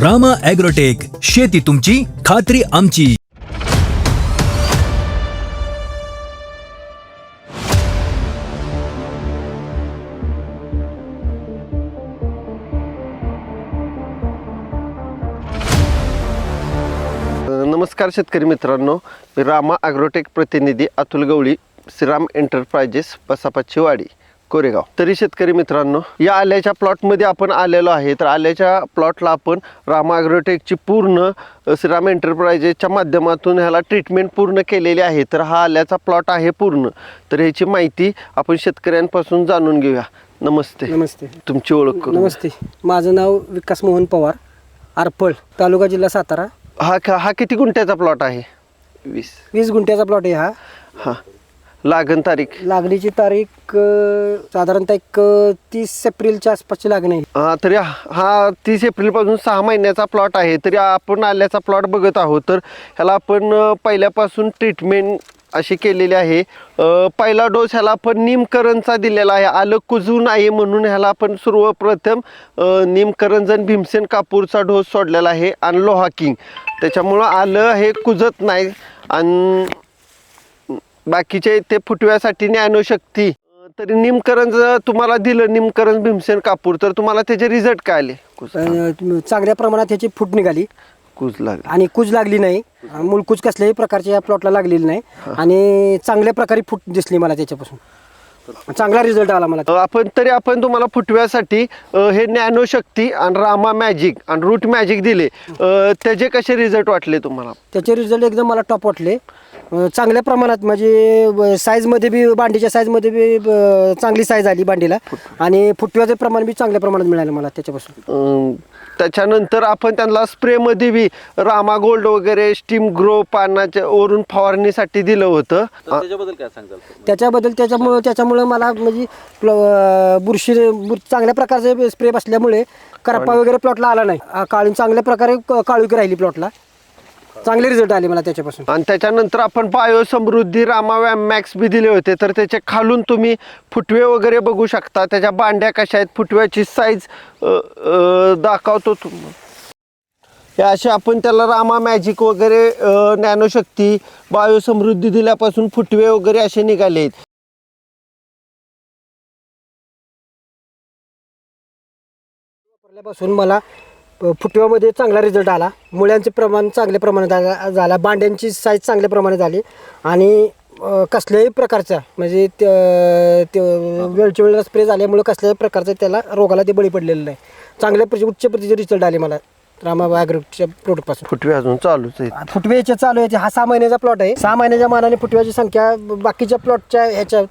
Rama agrotech शेती तुमची खात्री आमची नमस्कार शेतकरी मित्रांनो मी रामा ॲग्रोटेक प्रतिनिधी अतुल गवळी श्रीराम एंटरप्राइजेस बसापाची वाडी कोरेगाव. तरी शेतकरी मित्रांनो या आल्याच्या प्लॉटमध्ये आपण आलेलो आहे. तर आल्याच्या प्लॉटला आपण रामा ॲग्रोटेकची पूर्ण श्रीराम एंटरप्राइजेसच्या माध्यमातून ह्याला ट्रीटमेंट पूर्ण केलेली आहे. तर हा आल्याचा प्लॉट आहे पूर्ण. तर ह्याची माहिती आपण शेतकऱ्यांपासून जाणून घेऊया. नमस्ते. नमस्ते. तुमची ओळख करून. द्या. नमस्ते. माझं नाव विकास मोहन पवार आरपळ तालुका जिल्हा सातारा. हा हा किती गुंठ्याचा प्लॉट आहे? वीस. वीस गुंठ्याचा प्लॉट आहे हा. हां. लागण तारीख? लागणीची तारीख अं, साधारणतः एक अं, तीस एप्रिलच्या आसपासची लागण आहे. हा तरी हा- हा तीस एप्रिलपासून सहा महिन्याचा प्लॉट आहे तरी आपण आल्याचा प्लॉट बघत आहोत. तर ह्याला आपण अ, पहिल्यापासून ट्रीटमेंट अशी केलेली आहे. अ, पहिला डोस ह्याला आपण निमकरणचा दिलेला आहे. आलं कुजू नये म्हणून ह्याला आपण सर्वप्रथम अ, भीमसेन कापूरचा डोस सोडलेला आहे आणि लोहा किंग. त्याच्यामुळं आलं हे कुजत नाही आणि बाकीचे ते फुटव्यासाठी ज्ञानशक्ती तरी निमकरंज तुम्हाला दिलं निमकरंज भीमसेन कापूर तर तुम्हाला त्याचे रिझल्ट काय आले? चांगल्या प्रमाणात ह्याची फूट निघाली. कुज लागले आणि कुज लागली नाही. मूळकूज कसल्याही प्रकारच्या या प्लॉटला लागलेली नाही. आणि चांगल्या प्रकारे फूट दिसली मला त्याच्यापासून. चांगला रिझल्ट आला मला. आपण तरी आपण तुम्हाला फुटव्यासाठी हे ज्ञानशक्ती आणि रामा मॅजिक आणि रूट मॅजिक दिले. त्याचे कसे रिझल्ट वाटले तुम्हाला? त्याचे रिझल्ट एकदम मला टॉप वाटले. चांगल्या प्रमाणात म्हणजे साईजमध्ये बी बांडीच्या साईजमध्ये बी ब- चांगली साईज आली बांडीला आणि फुटव्याचं प्रमाण बी चांगल्या प्रमाणात मिळालं मला त्याच्यापासून. त्याच्यानंतर आपण त्यांना स्प्रेमध्ये बी रामा गोल्ड वगैरे स्टीम ग्रो पानाच्या वरून फवारणीसाठी दिलं होतं. त्याच्याबद्दल काय सांगाल? त्याच्याबद्दल त्याच्यामुळं त्याच्यामुळं मला म्हणजे प्ल- बुरशी बुर चांगल्या प्रकारचे स्प्रे बसल्यामुळे करपा वगैरे प्लॉटला आला नाही. आ, काळी चांगल्या प्रकारे क- काळुकी राहिली प्लॉटला चांगले रिझल्ट आले मला त्याच्यापासून. आणि त्याच्यानंतर आपण बायोसमृद्धी रामा मॅक्स बी दिले होते. तर त्याचे खालून तुम्ही फुटवे वगैरे बघू शकता. त्याच्या बांड्या कशा आहेत? फुटव्याची साईज दाखवतो तुम्हाला. हे असे आपण त्याला रामा मॅजिक वगैरे अ, ज्ञानशक्ती बायोसमृद्धी दिल्यापासून फुटवे वगैरे असे निघाले आहेत. वापरल्यापासून मला फुटव्यामध्ये चांगला रिझल्ट आला. मुळ्यांचे प्रमाण चांगल्या प्रमाणात झाला बांड्यांची साईज चांगल्या प्रमाणात झाली. आणि कसल्याही प्रकारचा म्हणजे वेळच्या वेळेला स्प्रे झाल्यामुळे कसल्याही प्रकारचा त्याला रोगाला ते बळी पडलेलं नाही. चांगल्या प्रति उच्च प्रतीचे रिझल्ट आले मला रामा ॲग्रोच्या प्रोडक्टपासून फुटवे अजून चालूच आहेत. फुटव्याचे चालू आहे हा सहा महिन्याचा प्लॉट आहे. सहा महिन्याच्या मानाने फुटव्याची संख्या बाकीच्या प्लॉटच्या ह्याच्या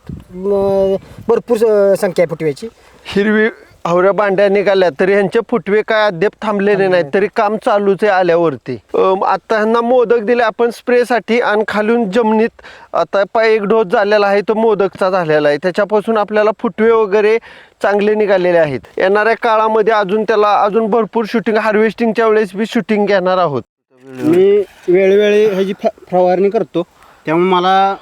भरपूर संख्या आहे फुटव्याची. हिरवी हवऱ्या बांड्या निघाल्या तरी ह्यांचे फुटवे काय अद्याप थांबलेले नाहीत तरी काम चालूच आहे आल्यावरती. अम, आता ह्यांना मोदक दिले आपण स्प्रेसाठी आणि खालून जमिनीत आता पाय एक डोस झालेला आहे तो मोदकचा झालेला आहे. त्याच्यापासून आपल्याला फुटवे वगैरे चांगले निघालेले आहेत. येणाऱ्या काळामध्ये अजून त्याला अजून भरपूर शूटिंग हार्वेस्टिंगच्या वेळेस बी शूटिंग घेणार आहोत. मी वेळोवेळी ह्याची फ फवारणी करतो. त्यामुळे मला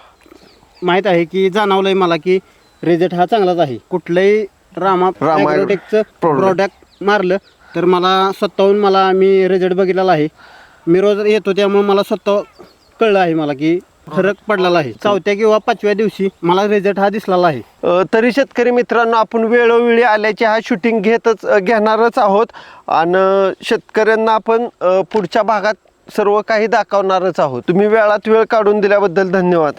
माहीत आहे की जाणवलं आहे मला की रिझल्ट हा चांगलाच आहे. कुठलंही रामा रामा ॲग्रोटेकचं product. प्रोडक्ट मारलं. तर मला स्वतःहून मला मी रिझल्ट बघितलेला आहे. मी रोज येतो त्यामुळे मला स्वतः कळलं आहे मला की फरक पडलेला आहे. चौथ्या किंवा पाचव्या दिवशी मला रिझल्ट हा दिसलेला आहे. अ, तरी शेतकरी मित्रांनो आपण वेळोवेळी आल्याचे हा शूटिंग घेतच घेणारच आहोत. आणि शेतकऱ्यांना आपण अ, पुढच्या भागात सर्व काही दाखवणारच आहोत. तुम्ही वेळात वेळ काढून दिल्याबद्दल धन्यवाद.